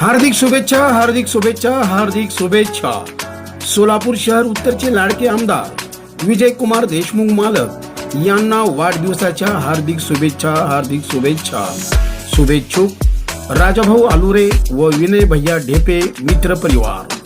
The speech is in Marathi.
हार्दिक शुभेच्छा हार्दिक शुभेच्छा हार्दिक शुभेच्छा. सोलापूर शहर उत्तरचे लाडके आमदार विजय कुमार देशमुख मालक यांना वाढदिवसाच्या हार्दिक शुभेच्छा हार्दिक शुभेच्छा. शुभेच्छुक राजाभाऊ आलुरे व विनय भैया ढेपे मित्र परिवार.